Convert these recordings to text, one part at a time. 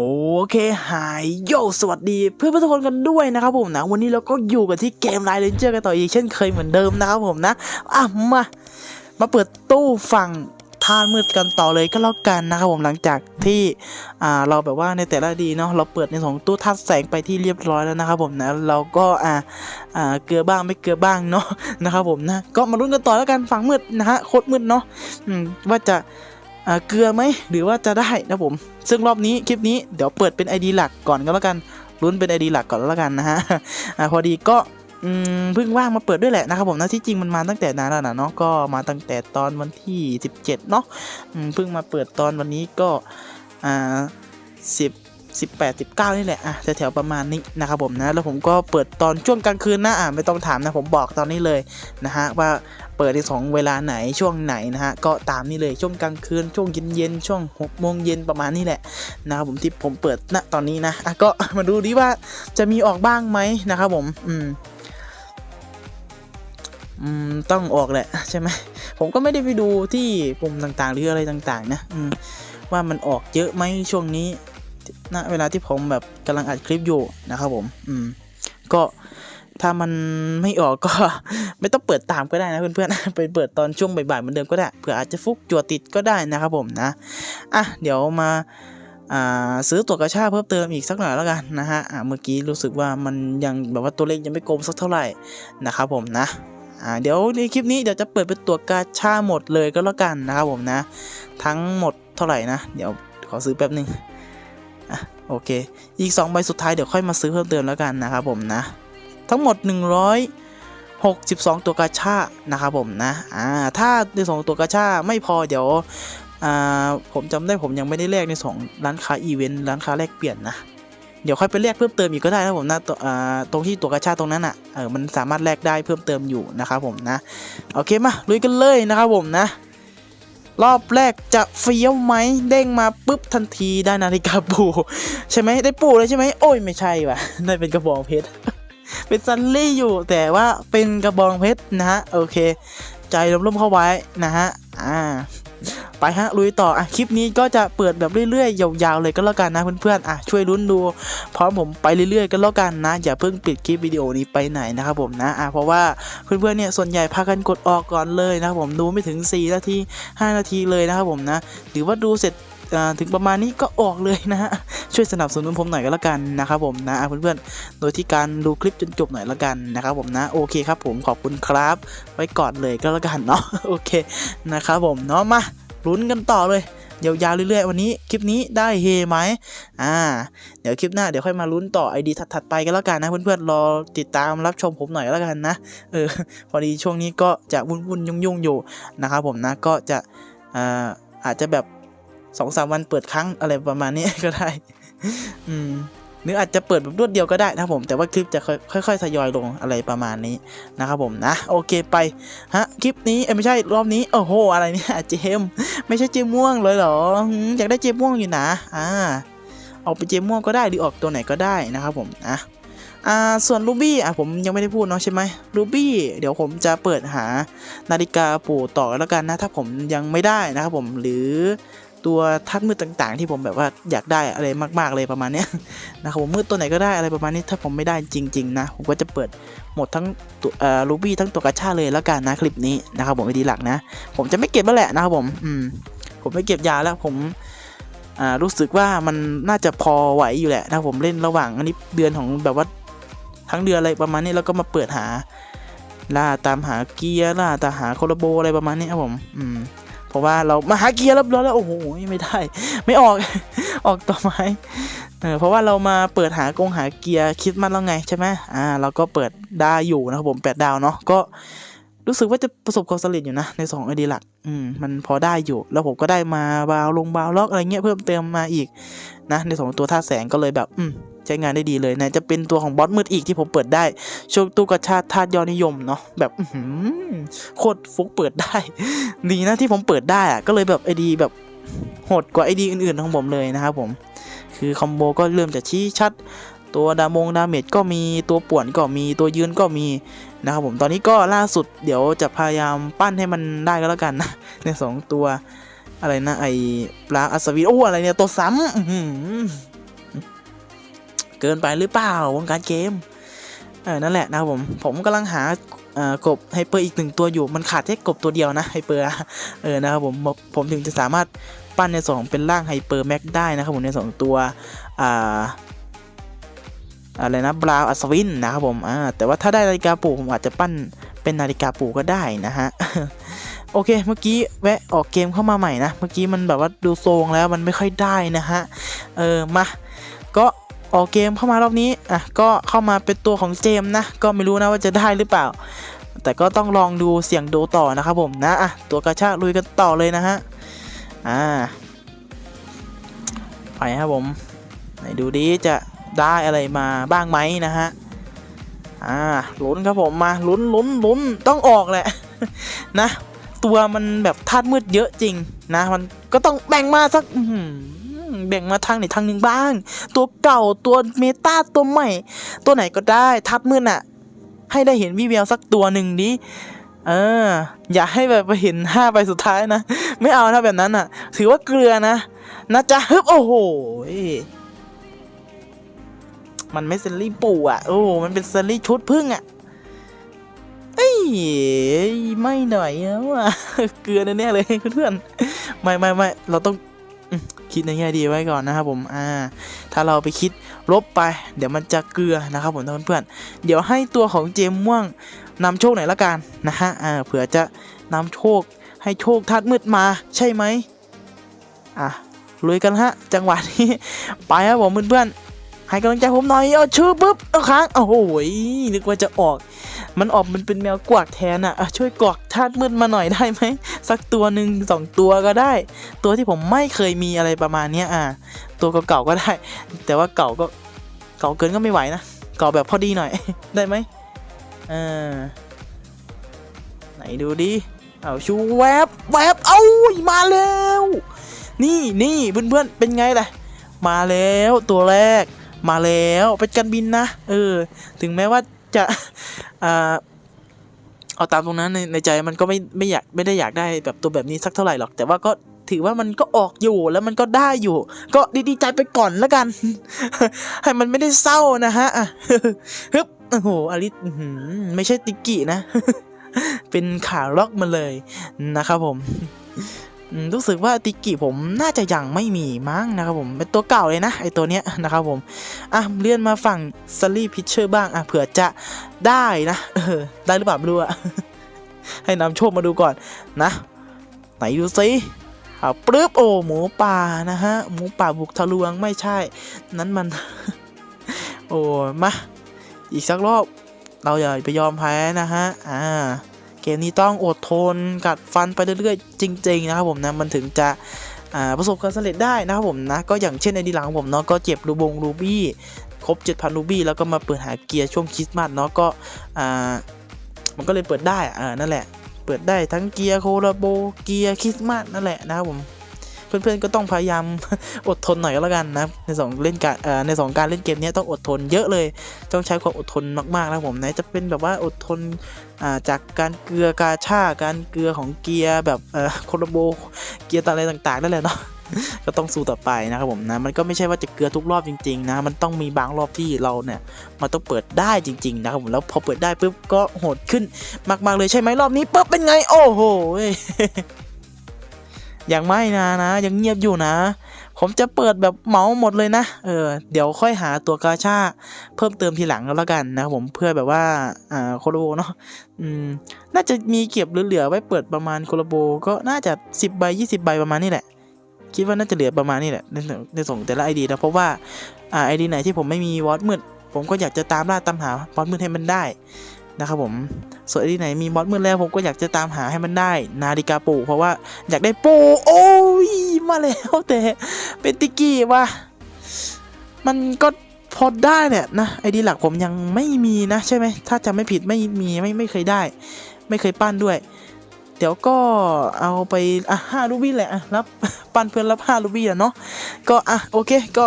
โอเคหายโยสวัสดีเพื่อนๆทุกคนกันด้วยนะครับผมนะ วันนี้เราก็อยู่กันที่เกมไลน์เลนเจอร์กันต่ออีกเช่นเคยเหมือนเดิมนะครับผมนะ อะมา มาเปิดตู้ฝั่งท่านมืดกันต่อเลยก็แล้วกันนะครับผมหลังจากที่อ่าเราแบบว่าในแต่ละดีเนาะเราเปิดในสองตู้ธาตุแสงไปที่เรียบร้อยแล้วนะครับผมนะเราก็อ่าอ่าเกลือบ้างไม่เกลือบ้างเนาะนะครับผมนะก็มาลุ้นกันต่อแล้วกันฝั่งมืดนะฮะโคตรมืดเนาะอืมว่าจะ เกลือไหมหรือว่าจะได้นะผม ซึ่งรอบนี้คลิปนี้เดี๋ยวเปิดเป็น ID หลักก่อนก็แล้วกันลุ้นเป็น ID หลักก่อนแล้วกันนะฮะอ่าพอดีก็เพิ่งว่างมาเปิดด้วยแหละนะครับผมนะที่จริงมันมาตั้งแต่นานแล้วนะเนาะก็มาตั้งแต่ตอนวันที่ 17เนาะเพิ่งมาเปิดตอนวันนี้ก็อ่า10 18 19 นี่แหละอะแถวๆประมาณนี้นะครับผมนะแล้วผมก็เปิดตอนช่วงกลางคืนนะอ่าไม่ต้องถามนะผมบอกตอนนี้เลยนะฮะว่าเปิดในสองเวลาไหนช่วงไหนนะฮะก็ตามนี่เลยช่วงกลางคืนช่วงเย็นเย็นๆช่วงหกโมงเย็นประมาณนี้แหละนะครับผมที่ผมเปิดณตอนนี้นะอะก็มาดูดิว่าจะมีออกบ้างไหมนะครับผมอืมอืมต้องออกแหละใช่ไหมผมก็ไม่ได้ไปดูที่ปุ่มต่างๆ หรืออะไรต่างๆ นะ อืมว่ามันออกเยอะไหมช่วงนี้ ณเวลาที่ผมแบบกำลังอัดคลิปอยู่นะครับผมอืมก็ถ้ามันไม่ออกก็ไม่ต้องเปิดตามก็ได้นะเพื่อนๆไปเปิดตอนช่วงบ่ายๆเหมือนเดิมก็ได้เผื่ออาจจะฟุกจั่วติดก็ได้นะครับผมนะอะเดี๋ยวมาอ่าซื้อตัวกระชาเพิ่มเติมอีกสักหน่อยแล้วกันนะฮะอ่าเมื่อกี้รู้สึกว่ามันยังแบบว่าตัวเลขยังไม่กลมสักเท่าไหร่นะครับผมนะอ่าเดี๋ยวในคลิปนี้เดี๋ยวจะเปิดเป็นตัวกาชาหมดเลยก็แล้วกันนะครับผมนะ ทั้งหมดเท่าไหร่นะ เดี๋ยวขอซื้อแป๊บหนึ่ง โอเค อีก 2 ใบสุดท้ายเดี๋ยวค่อยมาซื้อเพิ่มเติมแล้วกันนะครับผมนะ ทั้งหมด 162 ตัวกาชานะครับผมนะ อ่า ถ้าในสองตัวกาชาไม่พอเดี๋ยว อ่า ผมจำได้ผมยังไม่ได้แลกในสองร้านค้าอีเวนต์ร้านค้าแลกเปลี่ยนนะ เดี๋ยวค่อยไปแลกเพิ่มเติมอีกก็ได้นะผมนะตัวอ่าตรงที่ตัวกาชาตรงนั้นอะ เออ มันสามารถแลกได้เพิ่มเติมอยู่นะครับผมนะ โอเคมาลุยกันเลยนะครับผมนะ รอบแรกจะเฟี้ยวไหมเด้งมาปุ๊บทันทีได้นาฬิกาปูใช่ไหมได้ปูเลยใช่ไหมโอ้ยไม่ใช่ว่ะได้เป็นกระบอกเพชรเป็นซันลี่อยู่แต่ว่าเป็นกระบองเพชรนะฮะโอเค ใจร่มๆเข้าไว้นะฮะอ่า ไปฮะลุยต่ออะคลิปนี้ก็จะเปิดแบบเรื่อยๆยาวๆเลยก็แล้วกันนะเพื่อนๆอะช่วยลุ้นดูพร้อมผมไปเรื่อยๆกันแล้วกันนะ อย่าเพิ่งปิดคลิปวิดีโอนี้ไปไหนนะครับผมนะอะเพราะว่าเพื่อนๆเนี่ยส่วนใหญ่พากันกดออกก่อนเลยนะครับผมดูไม่ถึง 4 นาที 5 นาทีเลยนะครับผมนะ หรือว่าดูเสร็จถึงประมาณนี้ก็ออกเลยนะฮะ ช่วยสนับสนุนผมหน่อยก็แล้วกันนะครับผมนะเพื่อนๆ โดยที่การดูคลิปจนจบหน่อยและกันนะครับผมนะ โอเคครับผมขอบคุณครับ ไว้ก่อนเลยก็แล้วกันเนาะโอเคนะครับผมเนาะมา ลุ้นกันต่อเลยยาวๆเรื่อยๆ วันนี้คลิปนี้ได้เฮไหมอ่า เดี๋ยวคลิปหน้าเดี๋ยวค่อยมาลุ้นต่อไอดีถัดๆไปก็แล้วกันนะเพื่อนๆรอติดตามรับชมผมหน่อยแล้วกันนะเออพอดีช่วงนี้ก็จะวุ่นๆยุ่งๆอยู่นะครับผมนะก็จะอ่าอาจจะแบบสองสามวันเปิดครั้งอะไรประมาณนี้ก็ได้ อืม หรืออาจจะเปิดแบบรวดเดียวก็ได้นะผม แต่ว่าคลิปจะค่อยๆทยอยลงอะไรประมาณนี้นะครับผมนะ โอเคไปฮะคลิปนี้เอ้ไม่ใช่รอบนี้โอ้โหอะไรเนี่ยเจมไม่ใช่เจมม่วงเลยเหรออยากได้เจมม่วงอยู่นะอ่าออกไปเจมม่วงก็ได้หรือออกตัวไหนก็ได้นะครับผมนะอ่าส่วนรูบี้อะผมยังไม่ได้พูดเนาะใช่ไหมรูบี้เดี๋ยวผมจะเปิดหานาฬิกาปู่ต่อแล้วกันนะ ถ้าผมยังไม่ได้นะครับผมหรือ ตัวทัดมืดต่างๆ ที่ผมแบบว่าอยากได้อะไรมากๆเลยประมาณนี้นะครับผมมืดตัวไหนก็ได้อะไรประมาณนี้ถ้าผมไม่ได้จริง ๆ นะ ผมก็จะเปิดหมดทั้งตัวรูบี้ทั้งตัวกระชาเลยแล้วกันนะคลิปนี้นะครับผมวิธีหลักนะ ผมจะไม่เก็บแล้วแหละนะครับผมอืมผมไม่เก็บยาแล้วผมรู้สึกว่ามันน่าจะพอไหวอยู่แหละนะผมเล่นระหว่างอันนี้เดือนของแบบว่าทั้งเดือนอะไรประมาณนี้แล้วก็มาเปิดหาล่าตามหาเกียร์ล่าตามหาโคลาโบอะไรประมาณนี้ครับผม อืม เพราะว่าเรามาหาเกียร์รับร้อยแล้วโอ้โหไม่ได้ ไม่ออก ออกต่อไม้เออเพราะว่าเรามาเปิดหากงหาเกียร์คิดมันแล้วไงใช่ไหมอ่าเราก็เปิดได้อยู่นะครับผมแปดดาวเนาะก็รู้สึกว่าจะประสบความสำเร็จอยู่นะในสองไอดีหลัก อืมมันพอได้อยู่ แล้วผมก็ได้มาบาวลงบาวล็อกอะไรเงี้ยเพิ่มเติมมาอีกนะในสองตัวท่าแสงก็เลยแบบ อืม ใช้งานได้ดีเลยนะจะเป็นตัวของบอสมืดอีกที่ผมเปิดได้ช่วงตู้กระชาธาตุยอดนิยมเนาะแบบโคตรฟุกเปิดได้ดีนะที่ผมเปิดได้อะก็เลยแบบไอดีแบบโหดกว่าไอดีอื่นๆของผมเลยนะครับผม คือคอมโบก็เริ่มจะชี้ชัด ตัวดามงดาเมจก็มีตัวป่วนก็มีตัวยืนก็มีนะครับผมตอนนี้ก็ล่าสุดเดี๋ยวจะพยายามปั้นให้มันได้ก็แล้วกันนะในสองตัวอะไรนะไอปลาอัศวินโอ้อะไรเนี่ยตัวซ้ำ เกินไปหรือเปล่าวงการเกมเออนั่นแหละนะครับผมผมกำลังหากบไฮเปอร์อีกหนึ่งตัวอยู่มันขาดแค่กบตัวเดียวนะไฮเปอร์เออนะครับผมผมถึงจะสามารถปั้นในส่วนของเป็นร่างไฮเปอร์แม็กได้นะครับผมในส่วนของตัวอ่าอะไรนะบราวอัศวินนะครับผมอ่าแต่ว่าถ้าได้นาฬิกาปู่ผมอาจจะปั้นเป็นนาฬิกาปู่ก็ได้นะฮะโอเคเมื่อกี้แวะออกเกมเข้ามาใหม่นะ เมื่อกี้มันแบบว่าดูทรงแล้วมันไม่ค่อยได้นะฮะ เออมาก็ ออกเกมเข้ามารอบนี้อะก็เข้ามาเป็นตัวของเจมนะ ก็ไม่รู้นะว่าจะได้หรือเปล่า แต่ก็ต้องลองดูเสียงดูต่อนะครับผมนะอะตัวกระชากลุยกันต่อเลยนะฮะอ่าไปครับผมไหนดูดิจะได้อะไรมาบ้างไหมนะฮะอ่าลุ้นครับผมมาลุ้นลุ้นลุ้นต้องออกแหละนะ ตัวมันแบบธาตุมืดเยอะจริงนะ มันก็ต้องแบ่งมาสักอื แบ่งมาทางไหนทางหนึ่งบ้าง ตัวเก่าตัวเมตาตัวใหม่ ตัวไหนก็ได้ธาตุมืดอะให้ได้เห็นวิแววสักตัวหนึ่งดิเออ อย่าให้แบบไปเห็นห้าใบสุดท้ายนะ ไม่เอานะแบบนั้นอะ ถือว่าเกลือนะนะจ๊ะฮึบโอ้โหมันไม่เซนลี่ปู่อะโอ้มันเป็นเซนลี่ชุดพึ่งอะเอ้ยไม่หน่อยแล้วอะเกลือแน่เลยเพื่อนๆไม่ไม่ไม่เราต้อง คิดในแง่ดีไว้ก่อนนะครับผมอ่าถ้าเราไปคิดลบไป เดี๋ยวมันจะเกลือนะครับผมเพื่อนๆเดี๋ยวให้ตัวของเจมม่วงนำโชคหน่อยละกันนะฮะอ่าเผื่อจะนำโชคให้โชคธาตุมืดมาใช่ไหมอะลุยกันฮะจังหวะนี้ไปครับผมเพื่อนๆให้กำลังใจผมหน่อยเอาชื่อปุ๊บเอาค้างโอ้โหนึกว่าจะออก มันออกมันเป็นแมวกวักแทนอะอะช่วยกวักธาตุมืดมาหน่อยได้ไหมสักตัวหนึ่งสองตัวก็ได้ ตัวที่ผมไม่เคยมีอะไรประมาณเนี้ยอะตัวเก่าๆก็ได้ แต่ว่าเก่าก็เก่าเกินก็ไม่ไหวนะเก่าแบบพอดีหน่อย ได้ไหมเออไหนดูดิเอาชูแวบแวบเอ้ามาแล้วนี่นี่เพื่อนๆเป็นไงล่ะ มาแล้วตัวแรกมาแล้วเป็นการบินนะ เออ ถึงแม้ว่า จะเอาตามตรงนั้นในในใจมันก็ไม่ไม่อยากไม่ได้อยากได้แบบตัวแบบนี้สักเท่าไหร่หรอก แต่ว่าก็ถือว่ามันก็ออกอยู่แล้วมันก็ได้อยู่ ก็ดีใจไปก่อนแล้วกัน ให้มันไม่ได้เศร้านะฮะฮึบโอ้โหอลิสไม่ใช่ติกกี้นะ เป็นขาล็อกมาเลยนะครับผม รู้สึกว่าติกิผมน่าจะยังไม่มีมั้งนะครับผมเป็นตัวเก่าเลยนะไอตัวเนี้ยนะครับผมอะเลื่อนมาฝั่งซัลลี่พิชเชอร์บ้างอะเผื่อจะได้นะเออได้หรือเปล่าไม่รู้อะให้นำโชคมาดูก่อนนะ ไหนดูซิเอาปรึ๊บโอ้หมูป่านะฮะหมูป่าบุกทะลวงไม่ใช่ นั้นมัน โอ้มาอีกสักรอบเราอย่าไปยอมแพ้นะฮะอ่า มนี้ต้องอดทนกัดฟันไปเรื่อยๆ จริง ๆ นะครับผมนะมันถึงจะประสบความสำเร็จได้นะครับผมนะก็อย่างเช่นในดีหลังของผมเนาะก็เจ็บรูบงรูบี้ครบ 7,000 รูบี้แล้วก็มาเปิดหาเกียร์ช่วงคริสต์มาสเนาะก็มันก็เลยเปิดได้อ่านั่นแหละ เปิดได้ทั้งเกียร์โคลาโบเกียร์คริสต์มาสนั่นแหละนะครับผม เพื่อนๆก็ต้องพยายามอดทนหน่อยก็แล้วกันนะในสองเล่นการในสองการเล่นเกมนี้ต้องอดทนเยอะเลย ต้องใช้ความอดทนมากๆนะผมนะจะเป็นแบบว่าอดทนาจากการเกลือกาชาการเกลือของเกียร์แบบโคลาโบเกียร์อะไรต่างๆนั่นแหละเนาะก็ต้องสู้ต่อไปนะครับผมนะมันก็ไม่ใช่ว่าจะเกลือทุกรอบจริง ๆ นะ มันต้องมีบางรอบที่เราเนี่ยมันต้องเปิดได้จริง ๆ นะครับผมแล้วพอเปิดได้ปุ๊บก็โหดขึ้นมากๆเลยใช่ไหมรอบนี้ปุ๊บเป็นไง โอ้โห ยังไม่นะนะ ยังเงียบอยู่นะ ผมจะเปิดแบบเหมาหมดเลยนะ เออ เดี๋ยวค่อยหาตัวกาชาเพิ่มเติมทีหลังแล้วละกันนะครับผมเพื่อแบบว่า อ่าโคโลโบเนาะ อืม น่าจะมีเก็บเหลือๆไว้เปิดประมาณโคโลโบก็น่าจะ 10ใบ20 ใบประมาณนี้แหละ คิดว่าน่าจะเหลือประมาณนี้แหละในส่งในส่งแต่ละไอดีนะเพราะว่า อ่าไอดีไหนที่ผมไม่มีวอตมืดผมก็อยากจะตามล่าตามหาวอตมืดให้มันได้ นะครับผมส่วนไอดีไหนมีวอตมืดแล้วผมก็อยากจะตามหาให้มันได้ นาฬิกาปูเพราะว่าอยากได้ปูโอ้ยมาแล้วแต่เป็นติกกี้ว่ามันก็พอได้เนี่ยนะไอดีหลักผมยังไม่มีนะใช่ไหมถ้าจำไม่ผิดไม่มีไม่ไม่เคยได้ ไม่เคยปั้นด้วย เดี๋ยวก็เอาไปอะห้ารูบี้แหละอะรับปั้นเพื่อนรับห้ารูบี้อะเนาะก็อะโอเคก็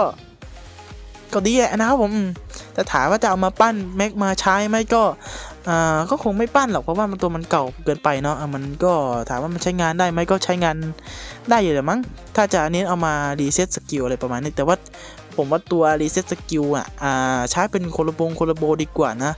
ก็ดีแหละนะครับผมอืมแต่ถามว่าจะเอามาปั้นแม็กมาใช้ไหมก็ อ่าก็คงไม่ปั้นหรอกเพราะว่ามันตัวมันเก่าเกินไปเนาะะมันก็ถามว่ามันใช้งานได้ไหมก็ใช้งานได้อยู่แหละมั้งถ้าจะอันนี้เอามารีเซ็ตสกิลอะไรประมาณนี้แต่ว่าผมว่าตัวรีเซ็ตสกิลอะอ่าใช้เป็นโคลบงโคลโบดีกว่านะ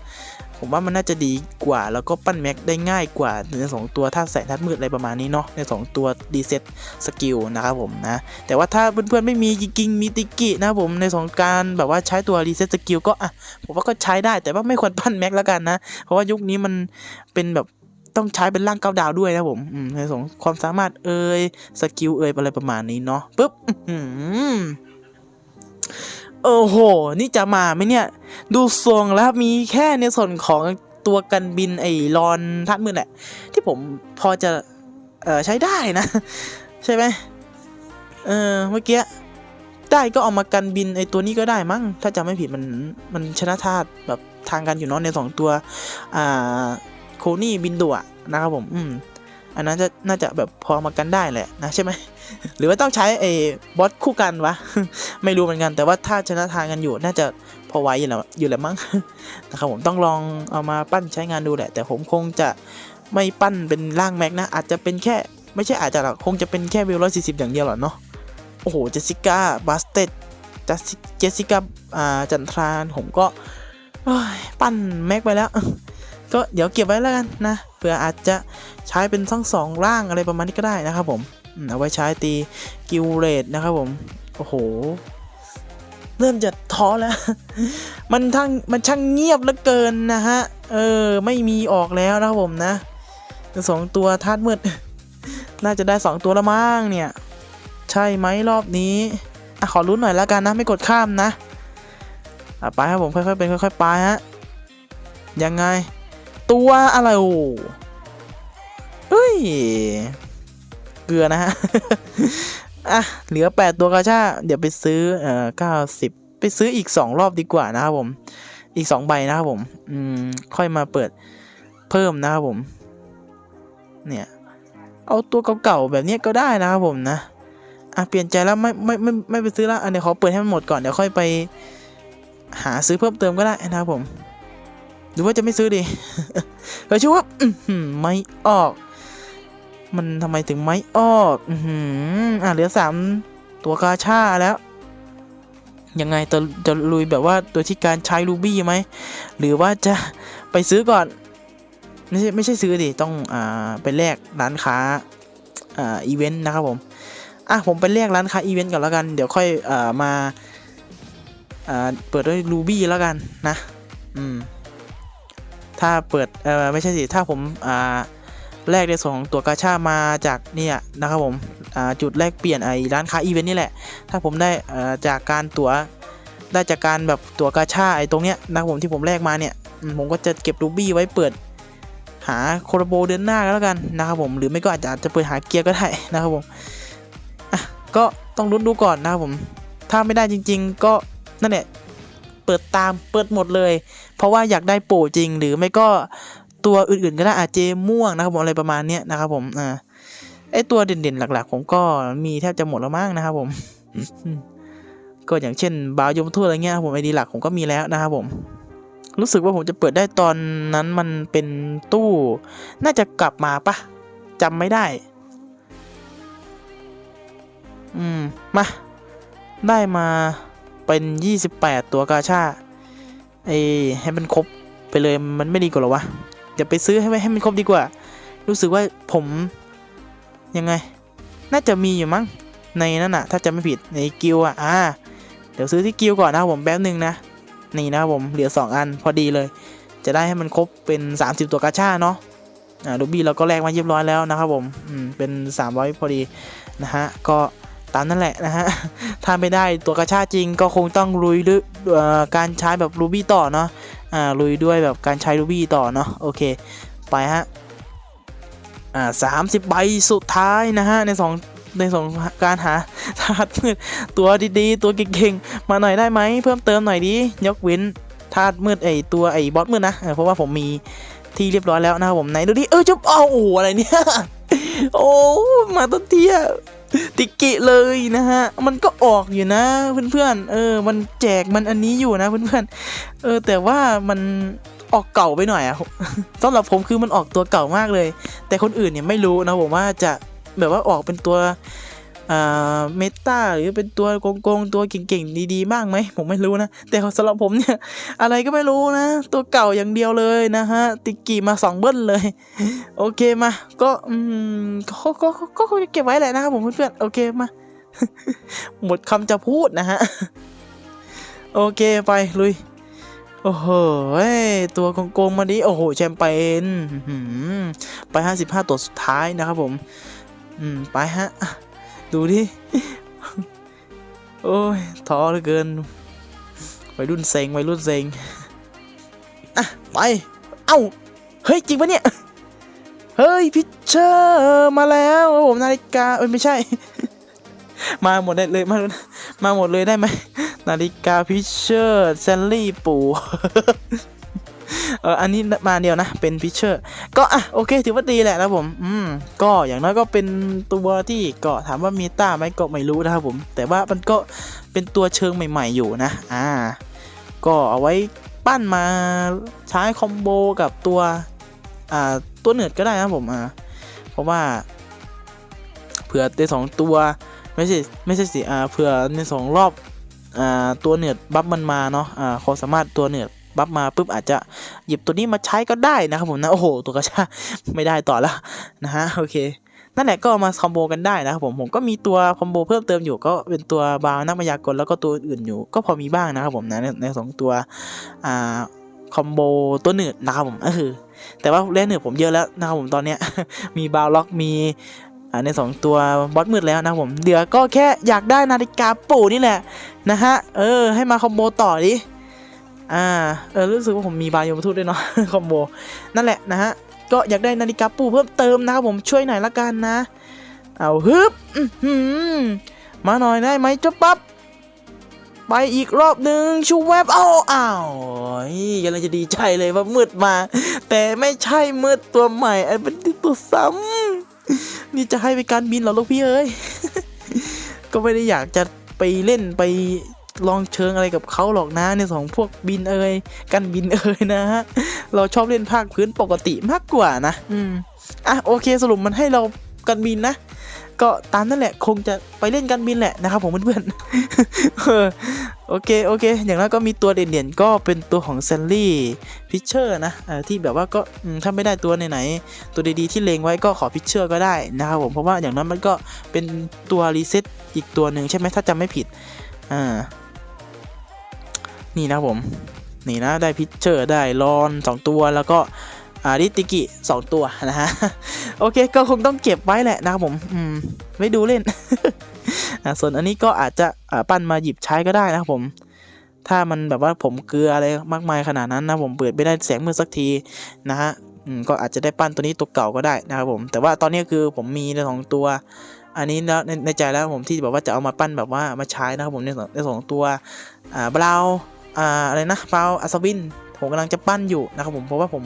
ผมว่ามันน่าจะดีกว่า แล้วก็ปั้นแม็กได้ง่ายกว่าในสองตัวถ้าแสงทัดมืดอะไรประมาณนี้เนาะในสองตัวรีเซ็ตสกิลนะครับผมนะ แต่ว่าถ้าเพื่อนๆไม่มีจริงๆมีติกินะผมในสองการแบบว่าใช้ตัวรีเซ็ตสกิลก็อะผมว่าก็ใช้ได้แต่ว่าไม่ควรปั้นแม็กแล้วกันนะ เพราะว่ายุคนี้มันเป็นแบบต้องใช้เป็นร่างเก้าดาวด้วยนะผมในสองความสามารถเอ่ยสกิลเอ่ยอะไรประมาณนี้เนาะปุ๊บ โอ้โห นี่จะมาไหมเนี่ย ดูทรงแล้วมีแค่ในส่วนของตัวกันบินไอ้รอนทัดมือแหละ ที่ผมพอจะเออใช้ได้นะ ใช่ไหมเออเมื่อกี้ได้ก็เอามากันบินไอ้ตัวนี้ก็ได้มั้งถ้าจำไม่ผิดมันมันชนะธาตุแบบทางกันอยู่เนาะในสองตัว อ่า โคนี่บินดุอะนะครับผม อืม อันนั้นจะน่าจะแบบพอมากันได้แหละนะใช่ไหมหรือว่าต้องใช้ไอ้บอสคู่กันวะ ไม่รู้เหมือนกัน แต่ว่าถ้าชนะทางกันอยู่น่าจะพอไหวอยู่แล้วอยู่แล้วมั้งนะครับผมต้องลองเอามาปั้นใช้งานดูแหละ แต่ผมคงจะไม่ปั้นเป็นร่างแม็กนะ อาจจะเป็นแค่ไม่ใช่อาจจะหรอกคงจะเป็นแค่วิวร้อยสี่สิบอย่างเดียวหรอเนาะโอ้โหเจสสิก้าบาสเตดเจสสิก้าอ่าจันทรานผมก็ปั้นแม็กไปแล้ว ก็เดี๋ยวเก็บไว้แล้วกันนะ เผื่ออาจจะใช้เป็นทั้งสองร่างอะไรประมาณนี้ก็ได้นะครับผมเอาไว้ใช้ตีกิลเรดนะครับผมโอ้โห เริ่มจะท้อแล้ว มันทั้งมันช่างเงียบเหลือเกินนะฮะ เออ ไม่มีออกแล้วนะครับผมนะสองตัวธาตุมืด น่าจะได้สองตัวละมั้งเนี่ย ใช่ไหมรอบนี้อะขอรุ้นหน่อยแล้วกันนะ ไม่กดข้ามนะไปครับผมค่อยๆเป็นค่อยๆไปฮะยังไง ตัวอะไรโอ้เฮ้ย เกลือนะฮะ อะ เหลือ 8 ตัวกาชาเดี๋ยวไปซื้อ เอ่อ90ไปซื้ออีก 2 รอบดีกว่านะครับผม อีก 2 ใบนะครับผม อืม ค่อยมาเปิดเพิ่มนะครับผม เนี่ย เอาตัวเก่าๆแบบนี้ก็ได้นะครับผมนะ อะ เปลี่ยนใจแล้วไม่ไม่ไม่ไม่ไปซื้อล้วอันเดี๋ยวขอเปิดให้มันหมดก่อน เดี๋ยวค่อยไปหาซื้อเพิ่มเติมก็ได้นะครับผม หรือว่าจะไม่ซื้อดีเฮ้ยชื่อว่าไม่ออก มันทำไมถึงไม่ออกอือหืออะเหลือสามตัวกาชาแล้วยังไงจะจะลุยแบบว่าตัวที่การใช้รูบี้ไหมหรือว่าจะไปซื้อก่อนไม่ใช่ไม่ใช่ซื้อดิต้องอ่าไปแลกร้านค้าอ่าอีเวนต์นะครับผมอะผมไปแลกร้านค้าอีเวนต์ก่อนแล้วกันเดี๋ยวค่อยอ่ามาอ่าเปิดด้วยรูบี้แล้วกันนะ อืม ถ้าเปิดเออไม่ใช่สิถ้าผมอ่าแลกในส่วนของตัวกาชามาจากเนี่ยนะครับผมอ่าจุดแลกเปลี่ยนไอ้ร้านค้าอีเวนต์นี่แหละ ถ้าผมได้อ่อจากการตัว๋วได้จากการแบบตั๋วกาชาไอ้ตรงเนี้ยนะครับผมที่ผมแลกมาเนี่ยผมก็จะเก็บรูบี้ไว้เปิดหาโคโรโบเดือนหน้าก็แล้วกันนะครับผมหรือไม่ก็อาจจะอาจจะเปิดหาเกียร์ก็ได้นะครับผมอะก็ต้องลุ้นดูก่อนนะครับผมถ้าไม่ได้จริง ๆ ก็นั่นแหละ ปิดตามเปิดหมดเลย เพราะว่าอยากได้โปรจริงหรือไม่ก็ตัวอื่นๆก็ได้อาเจม่วงนะครับผมอะไรประมาณเนี้ยนะครับผมอ่าไอตัวเด่นๆหลัก ๆ ผมก็มีแทบจะหมดแล้วมั้งนะครับผมก็อย่างเช่นบาวยมทั่วอะไรเงี้ยผมไอดีหลักผมก็มีแล้วนะครับผมรู้สึกว่าผมจะเปิดได้ตอนนั้นมันเป็นตู้ น่าจะกลับมาปะจำไม่ได้ อืม มา ได้มา เป็น 28 ตัวกาชาไอให้มันครบไปเลยมันไม่ดีกว่าหรอวะเดี๋ยวไปซื้อให้ไว้ให้มันครบดีกว่า รู้สึกว่าผมยังไง น่าจะมีอยู่มั้งในนั้นอะถ้าจำไม่ผิดในกิลอะอ่าเดี๋ยวซื้อที่กิลก่อนนะครับผมแป๊บหนึ่งนะนี่นะครับผมเหลือ 2 อันพอดีเลย จะได้ให้มันครบเป็น 30 ตัวกาชาเนาะอ่าลูบี้เราก็แลกมาเรียบร้อยแล้วนะครับผมอืมเป็น 300 พอดีนะฮะก็ ตามนั่นแหละนะฮะ ถ้าไม่ได้ตัวกระชาจริงก็คงต้องลุยด้วยการใช้แบบรูบี้ต่อเนาะอ่าลุยด้วยแบบการใช้รูบี้ต่อเนาะโอเค ไปฮะอ่าสามสิบใบสุดท้ายนะฮะในสองในสองการหาธาตุมืดตัวดีๆ ตัวเก่งๆ มาหน่อยได้ไหมเพิ่มเติมหน่อยดิยกเว้นธาตุมืดไอตัวไอบอสมืดนะเพราะว่าผมมีที่เรียบร้อยแล้วนะครับผมไหนดูดิเออจุ๊บอ้าวโอ้อะไรเนี่ยโอ้มาต้นเทีย ติกิเลยนะฮะ มันก็ออกอยู่นะเพื่อนๆ เออ มันแจกมันอันนี้อยู่นะเพื่อนๆ เออ แต่ว่ามันออกเก่าไปหน่อยอะสำหรับผมคือมันออกตัวเก่ามากเลย แต่คนอื่นเนี่ยไม่รู้นะผมว่าจะแบบว่าออกเป็นตัว เมตาหรือเป็นตัวโกงๆตัวเก่งๆดีๆบ้างไหมผมไม่รู้นะ แต่สำหรับผมเนี่ย อะไรก็ไม่รู้นะ ตัวเก่าอย่างเดียวเลยนะฮะ ติกกี้มาสองเบิ้ลเลย โอเคมา ก็อืมก็ก็ก็คงจะเก็บไว้แหละนะครับผมเพื่อนๆโอเคมา หมดคำจะพูดนะฮะ โอเคไปลุยโอ้โห ตัวโกงๆมาดิ โอ้โห แชมเปญไป 55 ตัวสุดท้ายนะครับผม อืม ไปฮะ ดูดิ โอ้ยท้อเหลือเกินวัยรุ่นเซ็งวัยรุ่นเซ็งอะไป เอ้า เฮ้ย จริงปะเนี่ย เฮ้ย พิชเชอร์มาแล้วผมนาฬิกาเอ้ยไม่ใช่ มาหมดได้เลยมามาหมดเลยได้ไหมนาฬิกาพิชเชอร์แซนลี่ปู่ เอออันนี้มาเดียวนะ เป็นพิเชอร์ ก็อะโอเค ถือว่าดีแหละนะผม อืม ก็อย่างน้อยก็เป็นตัวที่ก็ถามว่ามีต้าไหมก็ไม่รู้นะครับผม แต่ว่ามันก็เป็นตัวเชิงใหม่ ๆ อยู่นะ อ่า ก็เอาไว้ปั้นมาใช้คอมโบกับตัว อ่า ตัวเหนือดก็ได้นะผมอ่าเพราะว่าเผื่อในสองตัวไม่ใช่ไม่ใช่สิอ่าเผื่อในสองรอบอ่าตัวเหนือดบัฟมันมาเนาะอ่าความสามารถตัวเหนือด บัฟมาปุ๊บอาจจะหยิบตัวนี้มาใช้ก็ได้นะครับผมนะโอ้โหตัวกระชากไม่ได้ต่อแล้วนะฮะโอเคนั่นแหละก็มาคอมโบกันได้นะครับผมผมก็มีตัวคอมโบเพิ่มเติมอยู่ก็เป็นตัวบาวนักมายากลแล้วก็ตัวอื่นอยู่ ก็พอมีบ้างนะครับผมนะในในสองตัวอ่าคอมโบตัวหนืดนะครับผมก็คือแต่ว่าเล่นหนืดผมเยอะแล้วนะครับผมตอนเนี้ยมีบาวล็อกมีอ่าในสองตัวบอสมืดแล้วนะครับผมเหลือก็แค่อยากได้นาฬิกาปู่นี่แหละนะฮะเออให้มาคอมโบต่อดิ อ่า เออ รู้สึกว่าผมมีบายโยมทูตด้วยเนาะ คอมโบ นั่นแหละนะฮะ ก็อยากได้นาฬิกาปูเพิ่มเติมนะครับผมช่วยหน่อยละกันนะ เอาฮึบมาหน่อยได้ไหมเจ้าปั๊บ ไปอีกรอบหนึ่งชูแวบเอาอ้าวกำลังจะดีใจเลยว่ามืดมา แต่ไม่ใช่มืดตัวใหม่ไอันเป็นตัวซ้ำนี่จะให้ไปการบินเหรอลูกพี่เอ้ย ก็ไม่ได้อยากจะไปเล่นไป ลองเชิงอะไรกับเขาหรอกนะในสองพวกบินเอ่ยกันบินเอ่ยนะฮะเราชอบเล่นภาคพื้นปกติมากกว่านะ อืมอะโอเคสรุปมันให้เรากันบินนะ ก็ตามนั่นแหละคงจะไปเล่นกันบินแหละนะครับผมเพื่อนๆเออโอเคโอเค อย่างนั้นก็มีตัวเด่นๆก็เป็นตัวของเซนลี่พิชเชอร์นะเออที่แบบว่าก็อืมถ้าไม่ได้ตัวไหนๆตัวดีๆที่เลงไว้ก็ขอพิชเชอร์ก็ได้นะครับผมเพราะว่าอย่างนั้นมันก็เป็นตัวรีเซ็ตอีกตัวหนึ่งใช่ไหมถ้าจำไม่ผิดอ่า นี่นะผม นี่นะได้พิชเชอร์ได้รอนสองตัวแล้วก็อาริติกิสองตัวนะฮะ โอเคก็คงต้องเก็บไว้แหละนะครับผมอืมไว้ดูเล่นอ่าส่วนอันนี้ก็อาจจะปั้นมาหยิบใช้ก็ได้นะครับผม ถ้ามันแบบว่าผมเกลืออะไรมากมายขนาดนั้นนะผมเปิดไม่ได้แสงมือสักทีนะฮะก็อาจจะได้ปั้นตัวนี้ตัวเก่าก็ได้นะครับผม แต่ว่าตอนนี้คือผมมีในสองตัว อันนี้แล้วในใจแล้วผมที่แบบว่าจะเอามาปั้นแบบว่ามาใช้นะครับผมในสองในสองตัวอ่าบราว อะไรนะบราวอัศวิน ผมกำลังจะปั้นอยู่นะครับผมเพราะว่าผม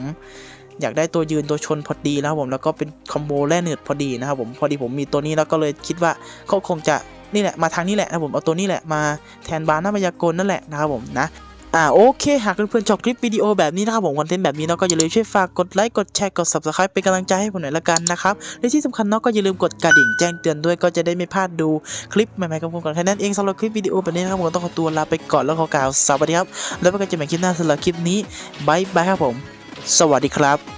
อยากได้ตัวยืนตัวชนพอดีแล้วผมแล้วก็เป็นคอมโบแร่เนืดพอดีนะครับผมพอดีผมมีตัวนี้แล้วก็เลยคิดว่าเขาคงจะนี่แหละมาทางนี้แหละนะผมเอาตัวนี้แหละมาแทนบาร์หน้ามายากลนั่นแหละนะครับผมนะ อ่าโอเค หากเพื่อนๆชอบคลิปวิดีโอแบบนี้นะครับผมคอนเทนต์แบบนี้เนาะก็อย่าลืมช่วยฝากกดไลค์กดแชร์กด subscribe เป็นกำลังใจให้ผมหน่อยละกันนะครับและที่สำคัญเนาะก็อย่าลืมกดกระดิ่งแจ้งเตือนด้วยก็จะได้ไม่พลาดดูคลิปใหม่ๆของผมก่อนแค่นั้นเองสำหรับคลิปวิดีโอแบบนี้นะครับผมต้องขอตัวลาไปก่อนแล้วขอกล่าวสวัสดีครับแล้วพบกันใหม่คลิปหน้าสำหรับคลิปนี้บายบายครับผม สวัสดีครับ